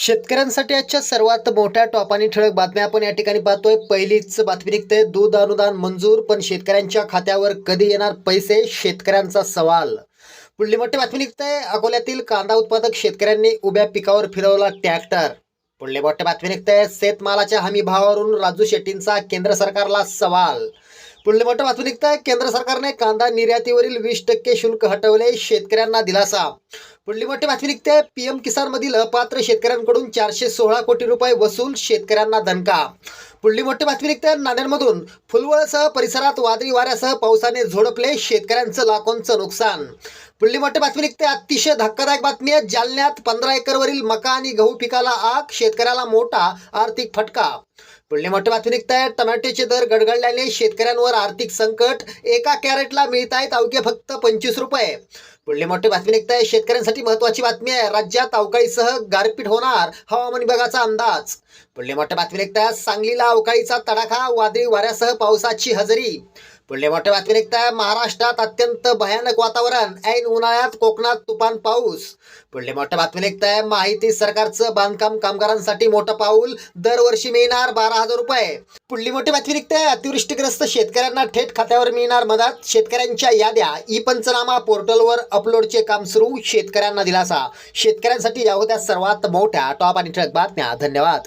शेतकऱ्यांसाठी आजच्या सर्वात मोठ्या टॉप आणि ठळक बातम्या आपण या ठिकाणी पाहतोय. पहिलीच बातमी निघते दूध अनुदान मंजूर पण शेतकऱ्यांच्या खात्यावर कधी येणार पैसे? शेतकऱ्यांचा सवाल. पुढली मोठी बातमी निघते अकोल्यातील कांदा उत्पादक शेतकऱ्यांनी उभ्या पिकावर फिरवला ट्रॅक्टर पुढली मोठी बातमी निघते शेतमालाच्या हमी भावावरून राजू शेट्टींचा केंद्र सरकारला सवाल. पुढली मोठी बातमी निघतंय केंद्र सरकारने कांदा निर्यातीवरील वीस टक्के शुल्क हटवले शेतकऱ्यांना दिलासा. पुढली मोठी बातमी निघते. पीएम किसान मधील अपात्र शेतकऱ्यांकडून चारशे सोळा कोटी रुपये वसूल शेतकऱ्यांना धनका पुढली मोठी बातमी निघते नांदेडमधून. फुलवळसह परिसरात वादळी वाऱ्यासह पावसाने झोडपले शेतकऱ्यांचं लाखोंचं नुकसान. पुढली मोठी बातमी निघते अतिशय धक्कादायक बातमी आहे जालन्यात पंधरा एकरवरील मका आणि गहू पिकाला आग शेतकऱ्याला मोठा आर्थिक फटका. पुढली मोठी बातमी निघत आहे टमाट्याचे दर गडगडल्याने शेतकऱ्यांवर आर्थिक संकट एका कॅरेटला मिळत आहेत अवघे फक्त पंचवीस रुपये. पुढली मोठी बातमी निघत आहे शेतकऱ्यांसाठी महत्वाची बातमी आहे राज्यात अवकाळीसह गारपीट होणार हवामान विभागाचा अंदाज. पुढली मोठी बातमी निघत आहे सांगलीला अवकाळीचा तडाखा वादळी वाऱ्यासह पावसाची हजेरी. पुढल्या मोठ्या बातमी महाराष्ट्रात अत्यंत भयानक वातावरण. ऐन उन्हाळ्यात कोकणात तुफान पाऊस. पुढली मोठ्या बातमी माहिती सरकारचं बांधकाम कामगारांसाठी मोठं पाऊल. दरवर्षी मिळणार बारा हजार रुपये. पुढली मोठी बातमी निघते अतिवृष्टीग्रस्त शेतकऱ्यांना थेट खात्यावर मिळणार मदत. शेतकऱ्यांच्या याद्या. ई पंचनामा पोर्टलवर अपलोडचे काम सुरू. शेतकऱ्यांना दिलासा. शेतकऱ्यांसाठी या होत्या सर्वात मोठ्या टॉप आणि ठळक बातम्या. धन्यवाद.